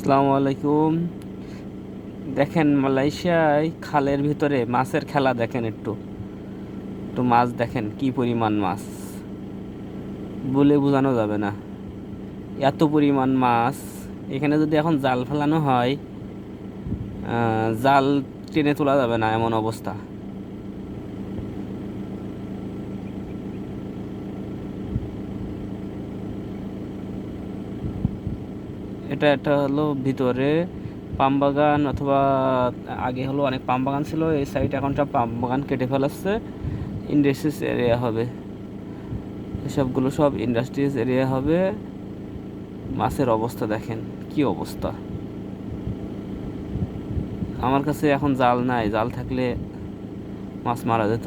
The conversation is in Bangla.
আসসালামু আলাইকুম। দেখেন মালয়েশিয়ায় খালের ভিতরে মাছের খেলা দেখেন একটু। একটু মাছ দেখেন, কি পরিমাণ মাছ। বলে বোঝানো যাবে না। এত পরিমাণ মাছ। এখানে যদি এখন জাল ফেলানো হয় জাল টেনে তোলা যাবে না এমন অবস্থা। এটা একটা হলো ভিতরে পাম বাগান অথবা আগে হলো অনেক পাম বাগান ছিল, এই সাইড এখন সব পাম বাগান কেটে ফেলাচ্ছে। ইন্ডাস্ট্রিজ এরিয়া হবে। এসবগুলো সব ইন্ডাস্ট্রিজ এরিয়া হবে। মাছের অবস্থা দেখেন, কি অবস্থা। আমার কাছে এখন জাল নাই, জাল থাকলে মাছ মারা যেত।